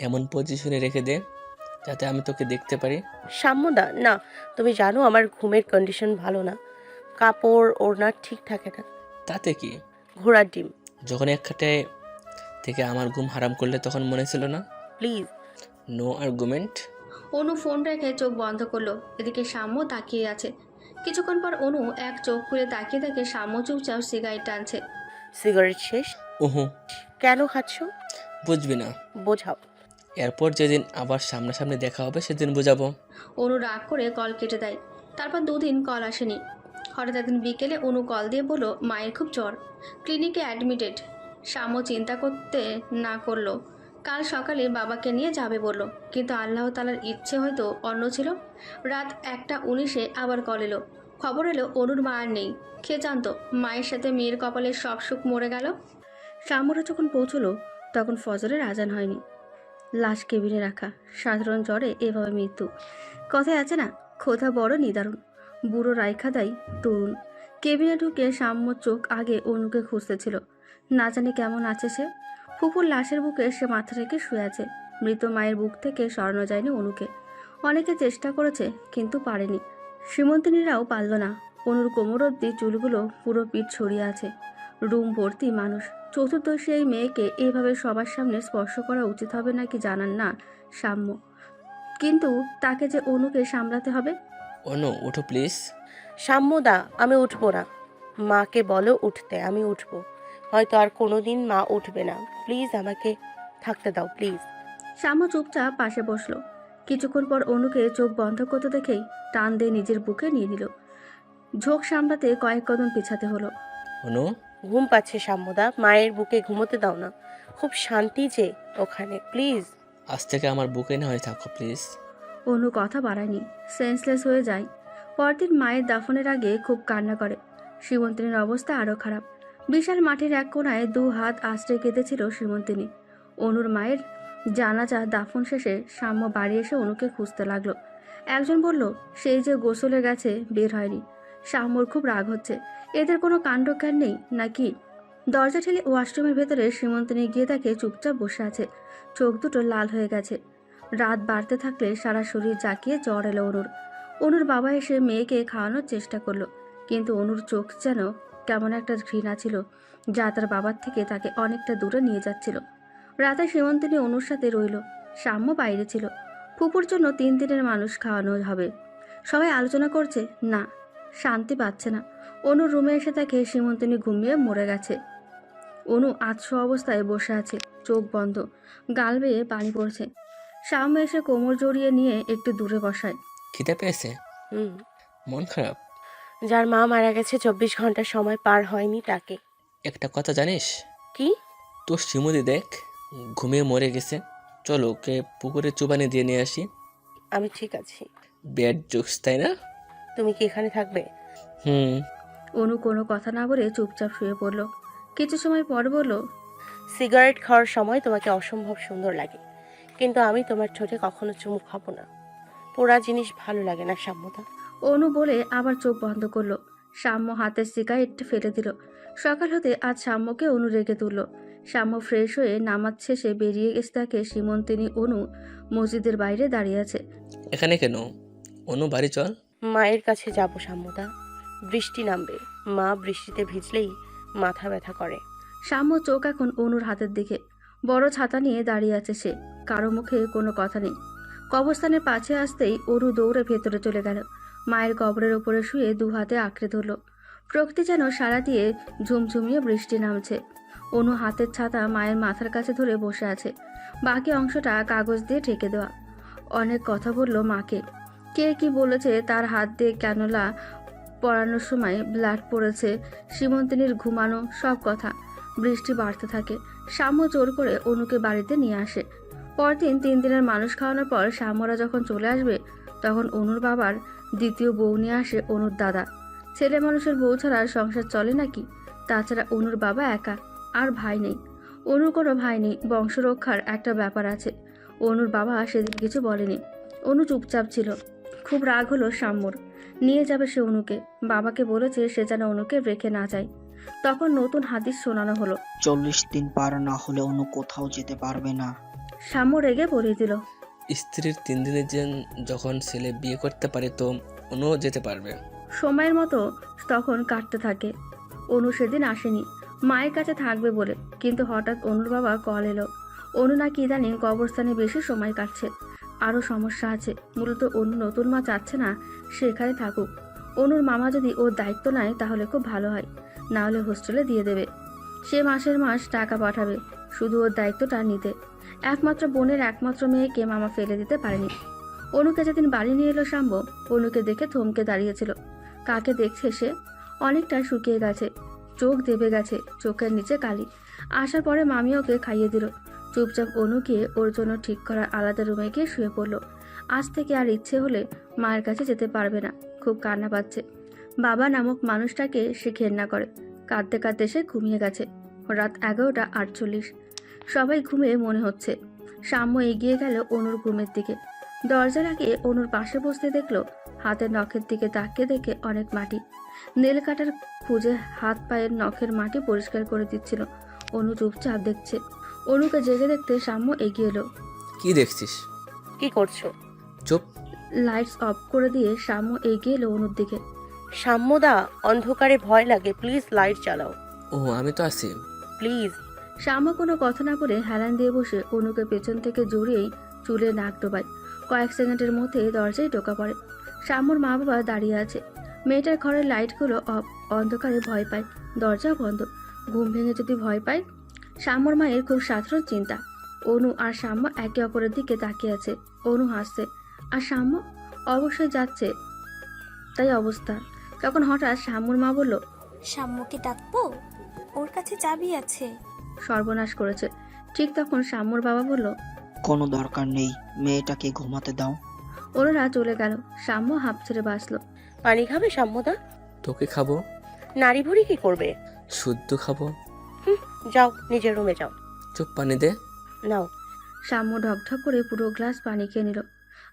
এমন পজিশনে রেখে দে যাতে আমি তোকে দেখতে পারি। সাম্যদা না তুমি জানো আমার ঘুমের কন্ডিশন ভালো না। কাপড় ওড়না ঠিক থাকে না। তাতে কি? ঘোড়ার ডিম। যখন এক খাটায় থেকে আমার ঘুম হারাম করলে তখন মনে ছিল না? Please. No argument Anu phone রেখে চোখ বন্ধ করল। এদিকে সাম্য তাকিয়ে আছে। কিছুক্ষণ পর অনু এক চোখ খুলে তাকিয়ে দেখে সাম্য চুপচাপ সিগারেট টানছে। সিগারেট শেষ? ওহো কেন খাচ্ছ? বুঝবি না। বোঝাও। এরপর যেদিন আবার সামনাসামনি দেখা হবে সেদিন বোঝাবো। অনু রাগ করে কল কেটে দেয়। তারপর দুদিন কল আসেনি। হঠাৎ একদিন বিকেলে অনু কল দিয়ে বলল মায়ের খুব জ্বর। ক্লিনিকে অ্যাডমিটেড। শ্যামও চিন্তা করতে না করল। কাল সকালে বাবাকে নিয়ে যাবে বলল। কিন্তু আল্লাহ তালার ইচ্ছে হয়তো অন্য ছিল। রাত একটা উনিশে আবার কল এলো। খবর এলো অনুর মা আর নেই। কে জানতো মায়ের সাথে মেয়ের কপালে সব সুখ মরে গেল? শ্যামরা যখন পৌঁছলো তখন ফজরের আজান হয়নি। লাশ কেবিনে রাখা। সাধারণ জ্বরে এভাবে মৃত্যু। কথায় আছে না, খোদা বড় নিদারুণ। বুড়ো রায়খাদাই তরুণ। কেবিনে ঢুকে সাম্য চোখ আগে অনুকে খুঁজতেছিল না জানি কেমন আছে সে। ফুপুর লাশের বুকে সে মাথা রেখে শুয়ে আছে। মৃত মায়ের বুক থেকে সরানো যায়নি অনুকে। অনেকে চেষ্টা করেছে, কিন্তু পারেনি। সীমন্তিনীরাও পারল না। অনুর কোমর অব্দি চুলগুলো পুরো পিঠ ছড়িয়ে আছে। রুম ভর্তি মানুষ। চতুর্দশী এই মেয়েকে এইভাবে সবার সামনে স্পর্শ করা উচিত হবে নাকি জানান না সাম্য। কিন্তু তাকে যে অনুকে সামলাতে হবে? অনু উঠো প্লিজ। সাম্যদা আমি উঠবো না। মাকে বলো উঠতে আমি উঠবো। হয়তো আর কোনোদিন মা উঠবে না। প্লিজ আমাকে থাকতে দাও প্লিজ। শ্যামা চুপচাপ পাশে বসল। কিছুক্ষণ পর অনুকে চোখ বন্ধ করতে দেখেই টান দিয়ে নিজের বুকে নিয়ে নিল। ঝোঁক সামলাতে কয়েক কদম পিছাতে হলো। অনু? ঘুম পাচ্ছে সাম্যদা মায়ের বুকে ঘুমোতে দাও না। খুব শান্তি যে ওখানে প্লিজ। আজ থেকে আমার বুকে না হয়ে থাকো প্লিজ। অনু কথা বাড়ায়নি সেন্সলেস হয়ে যায়। পরদিন মায়ের দাফনের আগে খুব কান্না করে। শ্রীমন্তিনীর অবস্থা আরও খারাপ। বিশাল মাঠের এক কোনায় দু হাত আশ্রয় কেঁদেছিল শ্রীমন্তিনী। অনুর মায়ের জানাজা দাফন শেষে সাম্য বাড়ি এসে অনুকে খুঁজতে লাগল। একজন বলল সেই যে গোসলে গেছে বের হয়নি। সাম্যর খুব রাগ হচ্ছে। এদের কোনো কাণ্ডজ্ঞান নেই, নাকি? দরজা ঠেলে ওয়াশরুমের ভেতরে শ্রীমন্তিনী গিয়ে দেখে চুপচাপ বসে আছে। চোখ দুটো লাল হয়ে গেছে। রাত বাড়তে থাকলে সারা শরীর জাকিয়ে জ্বর এলো অনুর। অনুর বাবা এসে মেয়েকে খাওয়ানোর চেষ্টা করল, কিন্তু অনুর চোখ যেন কেমন একটা ঘৃণা ছিল, যা তার বাবার থেকে তাকে অনেকটা দূরে নিয়ে যাচ্ছিল। রাতে সীমন্তিনী অনুর সাথে রইল। সাম্য বাইরে ছিল। ফুপুর জন্য তিন দিনের মানুষ খাওয়ানো হবে। সবাই আলোচনা করছে, না শান্তি পাচ্ছে না। অনুর রুমে এসে তাকে সীমন্তিনী ঘুমিয়ে মরে গেছে। অনু আতশো অবস্থায় বসে আছে চোখ বন্ধ গাল বেয়ে পানি পড়ছে। সাম্য এসে কোমর জড়িয়ে নিয়ে একটু দূরে বসায়। খিদে পেয়েছে? হুম। মন খারাপ? যার মা মারা গেছে চব্বিশ ঘণ্টা সময় পার হয়নি তাকে। একটা কথা জানিস? কি? তোর শিমুদি দেখ ঘুমিয়ে মরে গেছে। চলো ওকে পুকুরে চুবানি দিয়ে নিয়ে আসি। আমি ঠিক আছি। ব্যাড জোকস তাই না? তুমি কি এখানে থাকবে? হুম। অনু কোনো কথা না বলে চুপচাপ শুয়ে পড়ল। কিছু সময় পর বলল সিগারেট খাওয়ার সময় তোমাকে অসম্ভব সুন্দর লাগে কিন্তু আমি তোমার ঠোঁটে কখনো চুমু খাব না। পোড়া জিনিস ভালো লাগে না সাম্যতা। অনু বলে আবার চোখ বন্ধ করল। সাম্য হাতের সিগারেট ফেলে দিল। সকাল হতে আজ সাম্যকে অনু রেখে তুলল। সাম্য ফ্রেশ হয়ে নামাজ শেষে বেরিয়ে গেছে তাকে সীমন্তিনী অনু মসজিদের বাইরে দাঁড়িয়ে আছে। এখানে কেন? অনু বাড়ি চল। মায়ের কাছে যাব সাম্যদা। বৃষ্টি নামবে। মা বৃষ্টিতে ভিজলেই মাথা ব্যথা করে। সাম্য চোখ এখন অনুর হাতের দিকে। বড় ছাতা নিয়ে দাঁড়িয়ে আছে সে। কারও মুখে কোনো কথা নেই। কবরস্থানের পাশে আসতেই অরু দৌড়ে ভেতরে চলে গেল। মায়ের কবরের ওপরে শুয়ে দু হাতে আঁকড়ে ধরল। প্রকৃতি যেন সারা দিয়ে ঝুমঝুমিয়ে বৃষ্টি নামছে। অনু হাতের ছাতা মায়ের মাথার কাছে ধরে বসে আছে। বাকি অংশটা কাগজ দিয়ে ঢেকে দেওয়া। অনেক কথা বলল মাকে। কে কি বলেছে তার হাত দিয়ে ক্যানোলা পড়ানোর সময় ব্লাড পড়েছে, সীমন্তিনীর ঘুমানো সব কথা। বৃষ্টি বাড়তে থাকে। শ্যামু জোর করে অনুকে বাড়িতে নিয়ে আসে। পরদিন তিন দিনের মানুষ খাওয়ানোর পর শ্যামরা যখন চলে আসবে, তখন অনুর বাবার দ্বিতীয় বউ নিয়ে আসে অনুর দাদা। ছেলে মানুষের বউ ছাড়া সংসার চলে নাকি? তাছাড়া অনুর বাবা একা, আর ভাই নেই। অনুর কোনো ভাই নেই বংশরক্ষার একটা ব্যাপার আছে। অনুর বাবা সেদিন কিছু বলেনি। অনু চুপচাপ ছিল। খুব রাগ হলো শ্যাম্যর নিয়ে যাবে সে অনুকে। বাবাকে বলেছে সে যেন অনুকে রেখে না যায়। তখন নতুন হাদিস শোনানো হলো। চল্লিশ দিন পার না হলে অনু কোথাও যেতে পারবে না। সাম্য রেগে বলে দিল স্ত্রীর তিন দিনের জন- যখন ছেলে বিয়ে করতে পারে তো অন্যও যেতে পারবে। সময়ের মতো তখন কাটতে থাকে। অনু সেদিন আসেনি। মায়ের কাছে থাকবে বলে। কিন্তু হঠাৎ অনুর বাবা কল এলো। অনু নাকি ইদানিং কবরস্থানে বেশি সময় কাটছে। আরও সমস্যা আছে। মূলত অনু নতুন মা চাচ্ছে না, সে এখানে থাকুক। অনুর মামা যদি ওর দায়িত্ব নেয়, তাহলে খুব ভালো হয়। না হলে হোস্টেলে দিয়ে দেবে। সে মাসের মাস টাকা পাঠাবে, শুধু ওর দায়িত্বটা নিতে। একমাত্র বোনের একমাত্র মেয়েকে মামা ফেলে দিতে পারেনি। অনুকে যেদিন বাড়ি নিয়ে এলো শাম্ব অনুকে দেখে থমকে দাঁড়িয়েছিল। কাকে দেখছে সে? অনেকটা শুকিয়ে গেছে। চোখ দেবে গেছে, চোখের নিচে কালি। আসার পরে মামি ওকে খাইয়ে দিল। চুপচাপ অনুকে ওর জন্য ঠিক করা আলাদা রুমে গিয়ে শুয়ে পড়ল। আজ থেকে আর ইচ্ছে হলে মায়ের কাছে যেতে পারবে না, খুব কান্না পাচ্ছে। বাবা নামক মানুষটাকে সে ঘেন্না করে। কাঁদতে কাঁদতে সে ঘুমিয়ে গেছে। রাত এগারোটা আটচল্লিশ। সবাই ঘুমিয়ে মনে হচ্ছে। সাম্য এগিয়ে গেল অনুর ঘুমের দিকে। দরজা লাগিয়ে অনুর পাশে বসতে দেখল, হাতের নখের দিকে তাকিয়ে দেখে অনেক মাটি। নেল কাটার খুঁজে হাত পায়ের নখের মাটি পরিষ্কার করে দিচ্ছিল। অনু চুপচাপ দেখছে। অনুকে জেগে দেখতে সাম্য এগিয়ে এলো। কি দেখছিস? কি করছ? চুপ। লাইটস অফ করে দিয়ে সাম্য এগিয়ে এলো অনুর দিকে। সাম্যদা অন্ধকারে ভয় লাগে। প্লিজ লাইট চালাও ও আমি তো আছি। প্লিজ শ্যাম্য কোনো কথা না বলে হেলান দিয়ে বসে অনুকে পেছন থেকে জড়িয়েই চুলে নাক ডোবায়। কয়েক সেকেন্ডের মধ্যে দরজায় ঢোকা পড়ে। শ্যাম্যর মা বাবা দাঁড়িয়ে আছে। মেয়েটার ঘরের লাইটগুলো অফ অন্ধকারে ভয় পায়। দরজা বন্ধ। ঘুম ভেঙে যদি ভয় পায় শ্যাম্যর মায়ের খুব সাধারণ চিন্তা। অনু আর শ্যাম্য একে অপরের দিকে তাকিয়ে আছে। অনু হাসছে। আর শ্যাম্য অবশ্যই যাচ্ছে। তাই অবস্থা। তখন হঠাৎ শ্যাম্যর মা বলল সাম্যকে ডাকবো? ওর কাছে চাবি আছে। সর্বনাশ করেছে। ঠিক তখন শ্যাম্যর বাবা বলল কোনো দরকার নেই মেয়েটাকে ঘুমাতে দাও। ওরা চলে গেল। সাম্য হাঁপ ছেড়ে বাঁচল। পানি খাবে সাম্যদা তোকে খাব। নারী ভুড়ি কি করবে? শুদ্ধ খাব। যাও নিজের রুমে যাও। চুপ পানি দে। নাও। সাম্য ঢকঢক করে পুরো গ্লাস পানি খেয়ে নিল।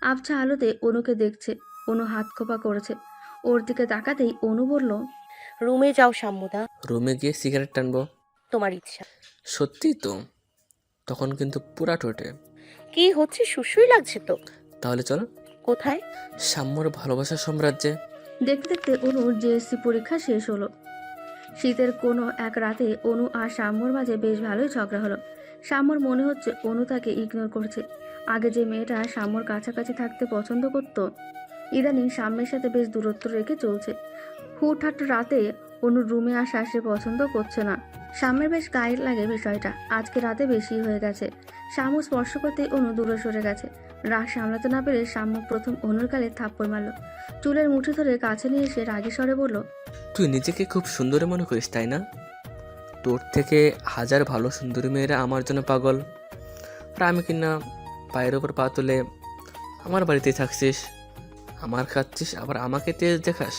আবছা আলোতে অনুকে দেখছে অনু হাত খোপা করেছে। ওর দিকে তাকাতেই অনু বলল রুমে যাও সাম্যদা রুমে গিয়ে সিগারেট টানবো। তোমার ইচ্ছা। সত্যিই তো তখন কিন্তু পুরা টোটে কি হচ্ছে সুসুই লাগছে তো? তাহলে চল। কোথায়? সাম্যর ভালোবাসা সাম্রাজ্যে। দেখতে দেখতে অনুর জেএসসি পরীক্ষা শেষ হলো। শীতের কোনো এক রাতে অনু আর সাম্যর মাঝে বেশ ভালোই ঝগড়া হলো। সাম্যর মনে হচ্ছে অনু তাকে ইগনোর করছে। আগে যে মেয়েটা সাম্যর কাছাকাছি থাকতে পছন্দ করত, ইদানিং সাম্যের সাথে বেশ দূরত্ব রেখে চলছে। হুটহাট রাতে অনুর রুমে আসা সে পছন্দ করছে না। সাম্যের বেশ গায়ে লাগে বিষয়টা। আজকে রাতে বেশি হয়ে গেছে। সাম্য স্পর্শ করতে অনু দূরে সরে গেছে। রাগ সামলাতে না পেরে সাম্য প্রথম অনুর গালে থাপ্পড় মারল। চুলের মুঠি ধরে কাছে নিয়ে এসে রাগী স্বরে বলল, তুই নিজেকে খুব সুন্দরী মনে করিস, তাই না? তোর থেকে হাজার ভালো সুন্দরী মেয়েরা আমার জন্য পাগল। আর আমি কিনা পায়ের ওপর পা তুলে আমার বাড়িতে থাকছিস, আমার খাচ্ছিস, আবার আমাকে তেজ দেখাস?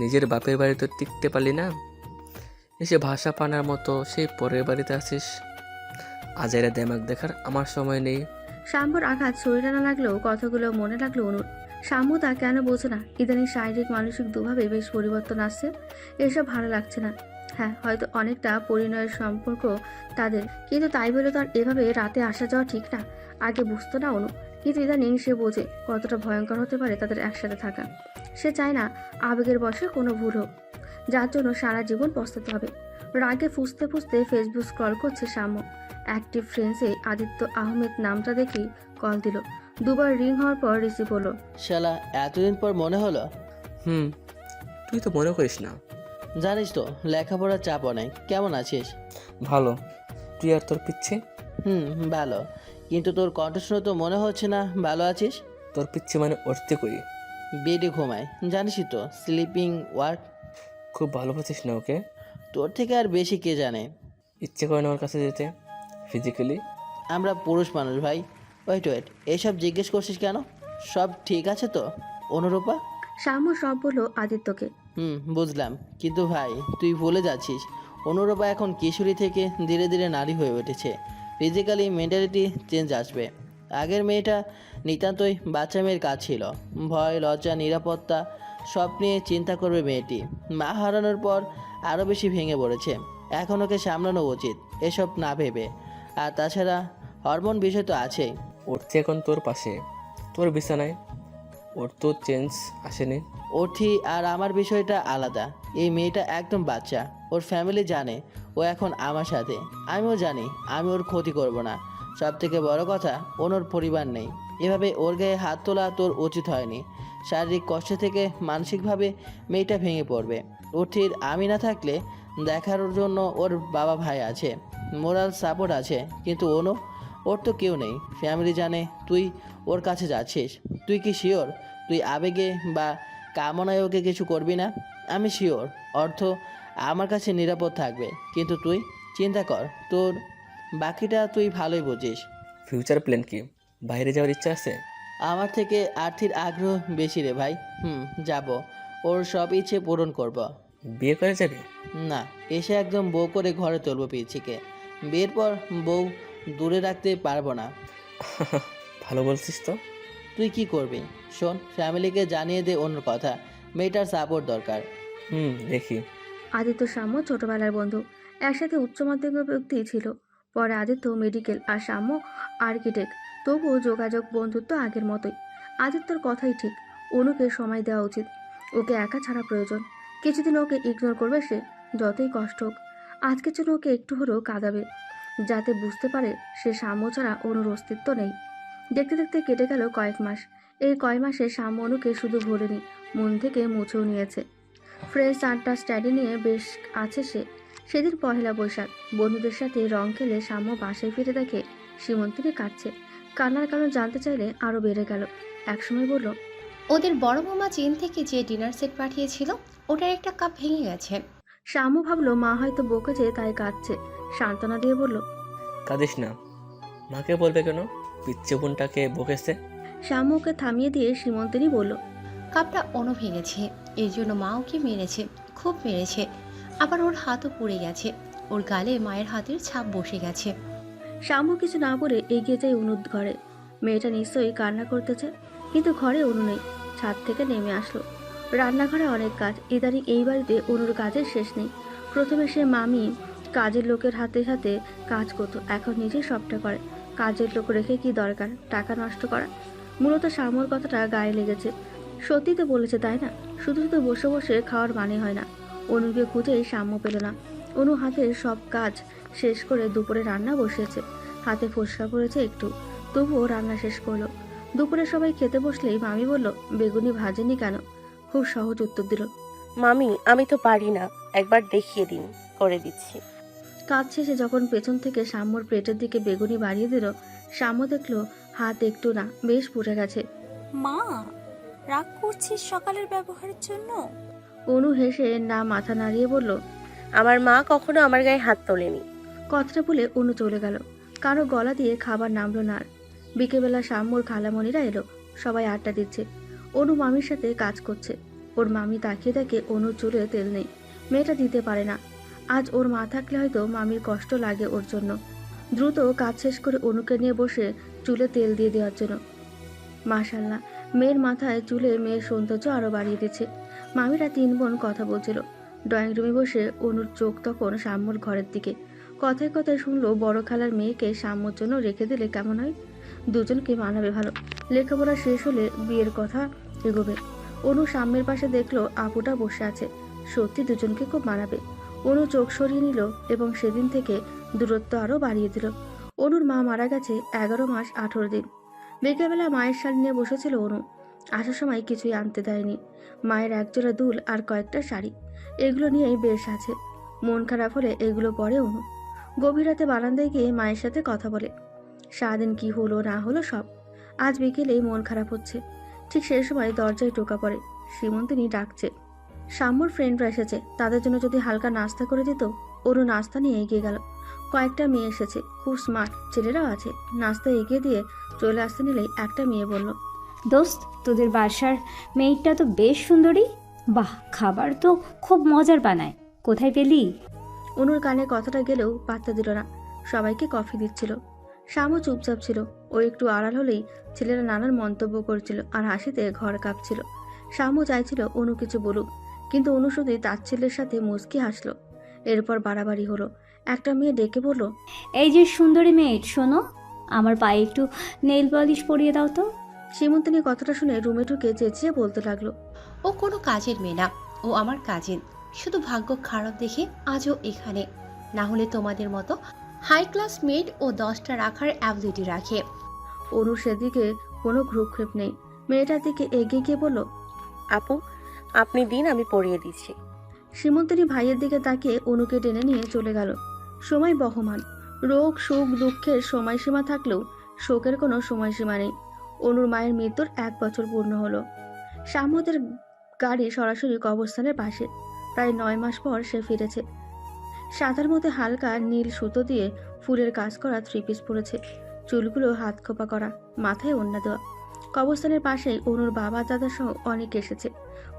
নিজের বাপের বাড়িতে টিকতে পারলি না? এসে ভাষা পানার মতো সেই পরের বাড়িতে আসিস আজাইরা দেমাক দেখার আমার সময় নেই। শাম্বর আঘাত শরীরে না লাগলেও, কথাগুলো মনে লাগল অনুর শাম্বু তা কেন বোঝে না? ইদানিং শারীরিক, মানসিক দুভাবে বেশ পরিবর্তন আসছে। এসব ভালো লাগছে না। হ্যাঁ হয়তো অনেকটা পরিণয়ের সম্পর্ক তাদের। কিন্তু তাই বলে তো আর এভাবে রাতে আসা যাওয়া ঠিক না। আগে বুঝতো না অনু। কিন্তু ইদানিং সে বোঝে কতটা ভয়ঙ্কর হতে পারে তাদের একসাথে থাকা। সে চায় না আবেগের বসে কোনো ভুল হোক। যার জন্য সারা জীবন পস্তাতে হবে। রাগে ফুসতে ফুসতে ফেসবুক স্ক্রল করছে শাম্য অ্যাক্টিভ ফ্রেন্ডসে আদিত্য আহমেদ নামটা দেখি কল দিল। দুবার রিং হওয়ার পর রিসিভ হলো শালা এতদিন পর মনে হলো? হুম তুই তো মনে করিস না। জানিস তো লেখাপড়ার চাপ অনেক। কেমন আছিস? ভালো। তুই আর তোর পিচ্ছে? হুম ভালো। কিন্তু তোর কণ্ঠ শুনে তো মনে হচ্ছে না ভালো আছিস? তোর পিচ্ছে মানে উঠতে করি বেডে ঘুমায়। জানিসই তো স্লিপিং ওয়ার্ক খুব ভালোবাসিস না ওকে? তোর থেকে আর বেশি কে জানে? ইচ্ছে করে না ওর কাছে যেতে? ফিজিক্যালি আমরা পুরুষ মানুষ ভাই। ওয়েট ওয়েট এসব জিজ্ঞেস করছিস কেন? সব ঠিক আছে তো? অনুরূপা? শ্যাম সব বলল আদিত্যকে। হুম বুঝলাম। কিন্তু ভাই তুই ভুলে যাচ্ছিস। অনুরূপা এখন কিশোরী থেকে ধীরে ধীরে নারী হয়ে উঠেছে। ফিজিক্যালি মেন্টালিটি চেঞ্জ আসবে। আগের মেয়েটা নিতান্তই বাচ্চা মেয়ের কাজ ছিল। ভয় লজ্জা নিরাপত্তা সব নিয়ে চিন্তা করবে মেয়েটি। মা হারানোর পর আরও বেশি ভেঙে পড়েছে। এখন ওকে সামলানো উচিত এসব না ভেবে। আর তাছাড়া হরমোন বিষয় তো আছেই। উঠছে এখন তোর পাশে। তোর বিছানায়। ওর তো চেঞ্জ আসেনি। ওঠি আর আমার বিষয়টা আলাদা। এই মেয়েটা একদম বাচ্চা। ওর ফ্যামিলি জানে ও এখন আমার সাথে। আমিও জানি আমি ওর ক্ষতি করব না। সব থেকে বড় কথা ওর পরিবার নেই। এভাবে ওর গায়ে হাত তোলা তোর উচিত হয়নি। শারীরিক কষ্ট থেকে মানসিকভাবে মেয়েটা ভেঙে পড়বে। ওঠির আমি না থাকলে দেখার জন্য ওর বাবা ভাই আছে মোরাল সাপোর্ট আছে কিন্তু ওনো ওর তো কেউ নেই। ফ্যামিলি জানে তুই ওর কাছে যাচ্ছিস। তুই কি শিওর? তুই আবেগে বা কামনায় ওকে কিছু করবি না? আমি শিওর। অর্থ আমার কাছে নিরাপদ থাকবে। কিন্তু তুই চিন্তা কর তোর বাকিটা তুই ভালোই বুঝিস। ফিউচার প্ল্যান কি? বাইরে যাওয়ার ইচ্ছা আছে? আমার থেকে আর্থিক আগ্রহ বেশি রে ভাই। হুম যাব। ওর সব ইচ্ছে পূরণ করব। বিয়ে করে যাবে? না এসে একদম বউ করে ঘরে তুলবো পিছিকে বিয়ের পর বউ দূরে রাখতে পারব না। ভালো বলছিস তো। তুই কি করবি? শোন ফ্যামিলিকে জানিয়ে দে অন্য কথা। মেয়েটার সাপোর্ট দরকার। হুম দেখি। আদিত্য সাম্য ছোটবেলার বন্ধু। একসাথে উচ্চ মাধ্যমিক ব্যক্তি ছিল। পরে আদিত্য মেডিকেল আর সাম্য আর্কিটেক্ট তবুও যোগাযোগ বন্ধুত্ব আগের মতোই। আদিত্যর কথাই ঠিক। অনুকে সময় দেওয়া উচিত। ওকে একা ছাড়া প্রয়োজন। কিছুদিন ওকে ইগনোর করবে সে, যতই কষ্ট হোক। আজকের জন্য ওকে একটু হলেও কাঁদাবে, যাতে বুঝতে পারে সে সাম্য ছাড়া অনুর অস্তিত্ব নেই। দেখতে দেখতে কেটে গেল কয়েক মাস। এই কয় মাসে সাম্য অনুকে শুধু ভোলেনি মন থেকে মুছেও নিয়েছে। ফ্রেন্ডস আড্ডা স্টাডি নিয়ে বেশ আছে সে। সেদিন পহেলা বৈশাখ, বন্ধুদের সাথে রং খেলে সাম্য বাসায় ফিরে দেখে সীমন্তিনী কাঁদছে কান্নার কারণ জানতে চাইলে আরও বেড়ে গেল। একসময় বলল ওদের বড় মামা চীন থেকে যে ডিনার সেট পাঠিয়েছিল ওটার একটা কাপ ভেঙে গেছে। শ্যামু ভাবলো মা হয়তো বকেছে তাই কাঁদছে। সান্ত্বনা দিয়ে বলল কাঁদিস না। মাকে বলবে কেন? পিচ্ছে বোনটাকে বকেছে? শ্যামু ওকে থামিয়ে দিয়ে সীমন্তিনী বলল কাপটা অনু ভেঙেছে। এই জন্য মা ওকে মেরেছে খুব মেরেছে। আবার ওর হাতও পুড়ে গেছে। ওর গালে মায়ের হাতের ছাপ বসে গেছে। শ্যামু কিছু না বলে এগিয়ে যায় অনুর ঘরে। মেয়েটা নিশ্চয়ই কান্না করতেছে কিন্তু ঘরে অনু নেই। ছাদ থেকে নেমে আসলো। রান্নাঘরে অনেক কাজ। ইদানিং এই বাড়িতে অনুর কাজের শেষ নেই। প্রথমে সে মামি কাজের লোকের হাতে হাতে কাজ করতো, এখন নিজে সবটা করে। কাজের লোক রেখে কি দরকার? টাকা নষ্ট করা? মূলত শ্যামুর কথাটা গায়ে লেগেছে। সত্যি তো বলেছে, তাই না? শুধু শুধু বসে বসে খাওয়ার মানে হয় না। অনুকে খুঁজেই সাম্য পেল না। অনু হাতে সব কাজ শেষ করে দুপুরে রান্না বসিয়েছে। হাতে ফোসকা পড়েছে একটু। তবুও রান্না শেষ করল। দুপুরে সবাই খেতে বসলেই মামি বলল বেগুনি ভাজেনি কেন? খুব সহজ উত্তর দিল মামি আমি তো পারি না। একবার দেখিয়ে দিন করে দিচ্ছি। কাজ শেষে যখন পেছন থেকে সাম্যর প্লেটের দিকে বেগুনি বাড়িয়ে দিল সাম্য দেখল হাত একটু না বেশ পুড়ে গেছে। মা রাগ করছিস সকালের ব্যবহারের জন্য? অনু হেসে না মাথা নাড়িয়ে বলল আমার মা কখনো আমার গায়ে হাত তোলেনি। কথাটা বলে অনু চলে গেল। কারও গলা দিয়ে খাবার নামলো না আর। বিকেবেলা শাম্মুর খালামণিরা এলো, সবাই আড্ডা দিচ্ছে। অনু মামির সাথে কাজ করছে। ওর মামি তাকিয়ে দেখে অনুর চুলে তেল নেই। মেয়েটা দিতে পারে না। আজ ওর মা থাকলে হয়তো মামির কষ্ট লাগে ওর জন্য। দ্রুত কাজ শেষ করে অনুকে নিয়ে বসে চুলে তেল দিয়ে দেওয়ার জন্য। মাশাল্লাহ, মেয়ের মাথায় চুলে মেয়ের সৌন্দর্য আরও বাড়িয়ে দিচ্ছে। মামিরা তিন বোন কথা বলছিল। ড্রয়িং রুমে বসে অনুর চোখ তখন সাম্যর ঘরের দিকে। কথায় কথায় শুনলো বড় খালার মেয়েকে সাম্যর জন্য রেখে দিলে কেমন হয়? দুজনকে মানাবে ভালো। লেখাপড়া শেষ হলে বিয়ের কথা এগোবে। অনু সাম্যের পাশে দেখল আপুটা বসে আছে। সত্যি দুজনকে খুব মানাবে। অনু চোখ সরিয়ে নিল এবং সেদিন থেকে দূরত্ব আরও বাড়িয়ে দিল। অনুর মা মারা গেছে এগারো মাস আঠেরো দিন। বিকেলবেলা মায়ের শাড়ি নিয়ে বসেছিল অনু। আসার সময় কিছুই আনতে দেয়নি। মায়ের একজোড়া দুল আর কয়েকটা শাড়ি। এগুলো নিয়েই বেশ আছে। মন খারাপ হলে এগুলো পরে অনু। গভীর রাতে বারান্দায় গিয়ে মায়ের সাথে কথা বলে। সারাদিন কি হলো না হলো সব। আজ বিকেলেই মন খারাপ হচ্ছে। ঠিক সেই সময় দরজায় টোকা পড়ে। শ্রীমন্তিনী ডাকছে। সাম্যর ফ্রেন্ডরা এসেছে। তাদের জন্য যদি হালকা নাস্তা করে দিত ওরও নাস্তা নিয়ে এগিয়ে গেল। কয়েকটা মেয়ে এসেছে। খুব স্মার্ট ছেলেরাও আছে। নাস্তা এগিয়ে দিয়ে চলে আসতে নিলেই একটা মেয়ে বলল দোস্ত তোদের বাসার মেয়েটা তো বেশ সুন্দরী। বাহ খাবার তো খুব মজার বানায়। কোথায় পেলি? অনুর কানে কথাটা গেলেও পাত্তা দিল না। সবাইকে কফি দিচ্ছিল। শ্যামও চুপচাপ ছিল। ও একটু আড়াল হলেই ছেলেরা নানান মন্তব্য করছিল আর হাসিতে ঘর কাঁপছিল। শ্যামও চাইছিল অনু কিছু বলুক কিন্তু অনু শুধুই তাচ্ছিল্যের সাথে মুচকি হাসলো। এরপর বাড়াবাড়ি হলো। একটা মেয়ে ডেকে বলল এই যে সুন্দরী মেয়ে শোনো আমার পায়ে একটু নেইল পলিশ পরিয়ে দাও তো। সীমন্তিনী কথাটা শুনে রুমে ঢুকে চেঁচিয়ে বলতে লাগল ও কোনো কাজের মেয়ে না ও আমার কাজিন শুধু ভাগ্য খারাপ দেখে আজও এখানে। না হলে তোমাদের মতো হাই ক্লাস মেড ও দশটা রাখার অ্যাবিলিটি রাখে। অনু সেদিকে কোনো ভ্রুক্ষেপ নেই। মেয়েটার দিকে এগিয়ে গিয়ে বলল আপু আপনি দিন আমি পরিয়ে দিচ্ছি। সীমন্তিনী ভাইয়ের দিকে তাকিয়ে অনুকে টেনে নিয়ে চলে গেল। সময় বহমান। রোগ সুখ দুঃখের সময়সীমা থাকলেও শোকের কোনো সময়সীমা নেই। অনুর মায়ের মৃত্যুর এক বছর পূর্ণ হলো। সামুদের গাড়ি সরাসরি কবরস্থানের পাশে। প্রায় নয় মাস পর সে ফিরেছে। সাদার মধ্যে হালকা নীল সুতো দিয়ে ফুলের কাজ করা থ্রি পিস পরেছে। চুলগুলো হাত খোপা করা, মাথায় ওন্না দেওয়া। কবরস্থানের পাশেই অনুর বাবা, দাদা সহ অনেক এসেছে।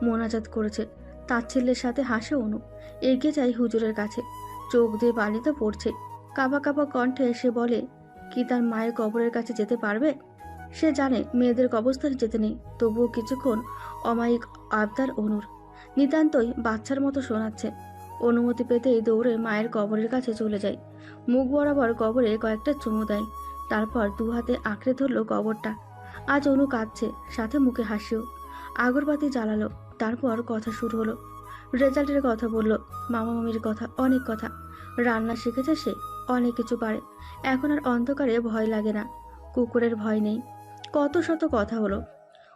মোনাজাত করেছে। তাচ্ছিল্যের সাথে হাসে অনু। এগিয়ে যায় হুজুরের কাছে। চোখ দিয়ে পানি তো পড়ছে। কাবা কাবা কণ্ঠে এসে বলে, কি তার মায়ের কবরের কাছে যেতে পারবে? সে জানে মেয়েদের কবরস্থানে যেতে নেই। তবুও কিছুক্ষণ অমায়িক আবদার অনুর। নিতান্তই বাচ্চার মতো শোনাচ্ছে। অনুমতি পেতেই দৌড়ে মায়ের কবরের কাছে চলে যায়। মুখ বরাবর কবরে কয়েকটা চুমু দেয়। তারপর দু হাতে আঁকড়ে ধরলো কবরটা। আজ অনু কাঁদছে, সাথে মুখে হাসিও। আগরবাতি জ্বালালো, তারপর কথা শুরু হলো। রেজাল্টের কথা বলল, মামা মামির কথা, অনেক কথা। রান্না শিখেছে সে, অনেক কিছু পারে। এখন আর অন্ধকারে ভয় লাগে না, কুকুরের ভয় নেই। কত শত কথা হলো।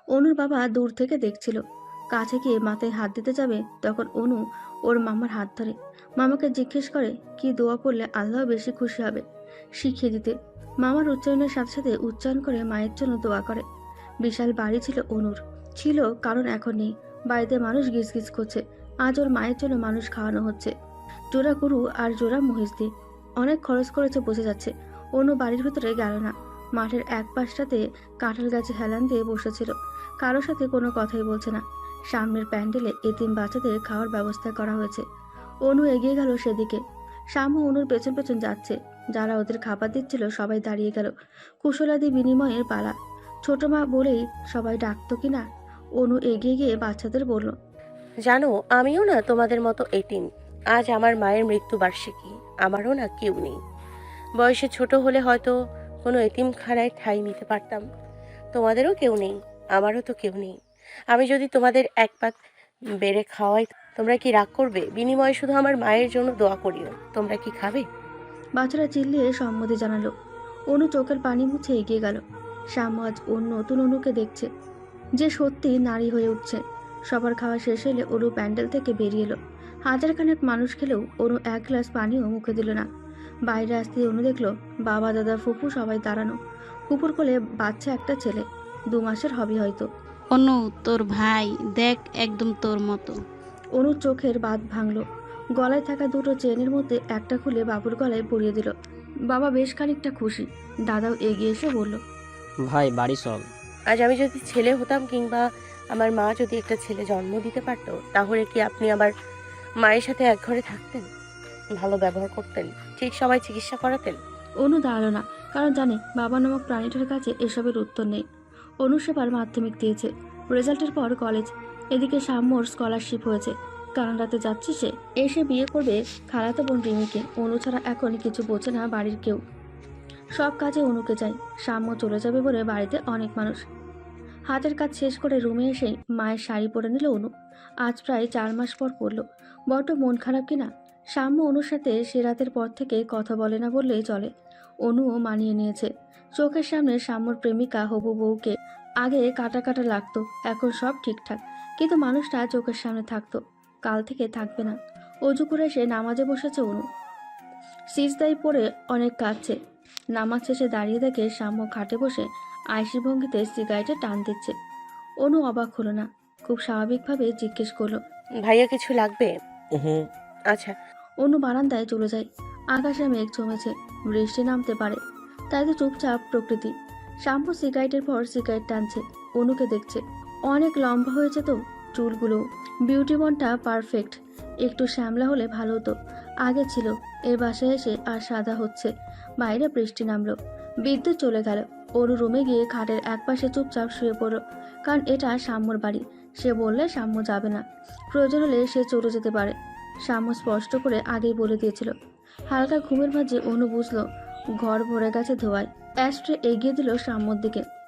অনুর বাবা দূর থেকে দেখছিল। কাছে গিয়ে মাথায় হাত দিতে যাবে, তখন অনু ওর মামার হাত ধরে। মামাকে জিজ্ঞেস করে, কি দোয়া পড়লে আল্লাহ বেশি খুশি হবে? শিখিয়ে দিতে। মামার উচ্চারণের সাথে সাথে উচ্চারণ করে মায়ের জন্য দোয়া করে। বিশাল বাড়ি ছিল অনুর। ছিল, কারণ এখন নেই। বাড়িতে মানুষ গিজগিজ করছে। আজ ওর মায়ের জন্য মানুষ খাওয়ানো হচ্ছে। জোড়া গরু আর জোড়া মহিষ দিয়ে। অনেক খরচ করেছে বোঝা যাচ্ছে। অনু বাড়ির ভিতরে গেল না। মাঠের এক পাশটাতে কাঁঠাল গাছে হেলান দিয়ে বসেছিল। কারোর সাথে কোনো কথাই বলছে না। সামনের প্যান্ডেলে এতিম বাচ্চাদের খাওয়ার ব্যবস্থা করা হয়েছে। অনু এগিয়ে গেল সেদিকে। শ্যামু অনুর পেছন পেছন যাচ্ছে। যারা ওদের খাবার দিচ্ছিল সবাই দাঁড়িয়ে গেল। কুশলাদি বিনিময়ের পালা। ছোট মা বলেই সবাই ডাকতো কিনা? অনু এগিয়ে গিয়ে বাচ্চাদের বলল, জানো, আমিও না তোমাদের মতো এতিম। আজ আমার মায়ের মৃত্যুবার্ষিকী। আমারও না কেউ নেই। বয়সে ছোট হলে হয়তো কোনো এতিমখানায় ঠাঁই নিতে পারতাম। তোমাদেরও কেউ নেই। আমারও তো কেউ নেই। আমি যদি তোমাদের এক পাত বেড়ে খাওয়াই, তোমরা কি রাগ করবে? বিনিময়ে শুধু আমার মায়ের জন্য দোয়া করিও। তোমরা কি খাবে? বাচ্চারা চিল্লিয়ে সম্মতি জানালো। অনু চোখের পানি মুছে এগিয়ে গেল। শ্যাম আজ ওর নতুন অনুকে দেখছে। যে সত্যি নারী হয়ে উঠছে। সবার খাওয়া শেষ হলে অনু প্যান্ডেল থেকে বেরিয়ে এলো। হাজারখানেক মানুষ খেলেও অনু এক গ্লাস পানিও মুখে দিল না। বাইরে আসতে অনু দেখল, বাবা, দাদা ফুপু সবাই দাঁড়ানো। ফুপুর কোলে বাচ্চা একটা ছেলে। দু মাসের হবে হয়তো। অনু তোর ভাই দেখ একদম তোর মতো। অনু চোখের বাদ ভাঙলো। গলায় থাকা দুটো চেনের মধ্যে একটা খুলে বাবুর গলায় পরিয়ে দিল। বাবা বেশ খানিকটা খুশি। দাদাও এগিয়ে এসে বলল ভাই বাড়ি চল। আজ আমি যদি ছেলে হতাম কিংবা আমার মা যদি একটা ছেলে জন্ম দিতে পারতো তাহলে কি আপনি আমার মায়ের সাথে এক ঘরে থাকতেন? ভালো ব্যবহার করতেন? ঠিক সময় চিকিৎসা করাতেন? অনু দাঁড়াল না কারণ জানে বাবা নামক প্রাণীটার কাছে এসবের উত্তর নেই। অনু সেবার মাধ্যমিক দিয়েছে। রেজাল্টের পর কলেজ, এদিকে সাম্যর স্কলারশিপ হয়েছে। কানাডাতে যাচ্ছে সে, এসে বিয়ে করবে খালাতো বোন রিমিকে। অনু ছাড়া এখন কিছু বোঝে না বাড়ির কেউ। সব কাজে অনুকে যায়। সাম্য চলে যাবে বলে বাড়িতে অনেক মানুষ। হাতের কাজ শেষ করে রুমে এসেই মায়ের শাড়ি পরে নিল অনু। আজ প্রায় চার মাস পর পড়ল। বড্ড মন খারাপ কিনা? সাম্য অনুর সাথে সে রাতের পর থেকে কথা বলে না বললেই চলে। অনুও মানিয়ে নিয়েছে। চোখের সামনে সাম্যর প্রেমিকা হবু বউকে আগে কাটা কাটা লাগতো এখন সব ঠিকঠাক। কিন্তু মানুষটা চোখের সামনে থাকতো কাল থেকে থাকবে না। অজু করে সে নামাজে বসেছে অনু। সিজদাই পরে অনেক কাঁদছে। নামাজ শেষে দাঁড়িয়ে দেখে সাম্য খাটে বসে আয়সি ভঙ্গিতে সিগারেটে টান দিচ্ছে। অনু অবাক হলো না খুব স্বাভাবিকভাবে জিজ্ঞেস করল ভাইয়া কিছু লাগবে? হুম। আচ্ছা। অনু বারান্দায় চলে যায়। আকাশে মেঘ জমেছে বৃষ্টি নামতে পারে। তাই তো চুপচাপ প্রকৃতি। শ্যাম্পু সিগারেটের পর সিগারেট টানছে, অনুকে দেখছে। অনেক লম্বা হয়েছে তো চুলগুলো। বিউটি বনটা পারফেক্ট। একটু শ্যামলা হলে ভালো হতো। আগে ছিল, এর বাসায় এসে আর সাদা হচ্ছে। বাইরে বৃষ্টি নামলো। বিদ্যুৎ চলে গেল। অনু রুমে গিয়ে খাটের একপাশে চুপচাপ শুয়ে পড়ল। কারণ এটা সাম্যর বাড়ি। সে বললে সাম্য যাবে না। প্রয়োজন হলে সে চলে যেতে পারে। সাম্য স্পষ্ট করে আগেই বলে দিয়েছিল। হালকা ঘুমের মাঝে অনু বুঝলো ঘর ভরে গেছে ধোয়ায়। অ্যাস্ট্রে এগিয়ে দিল সামনের দিকে।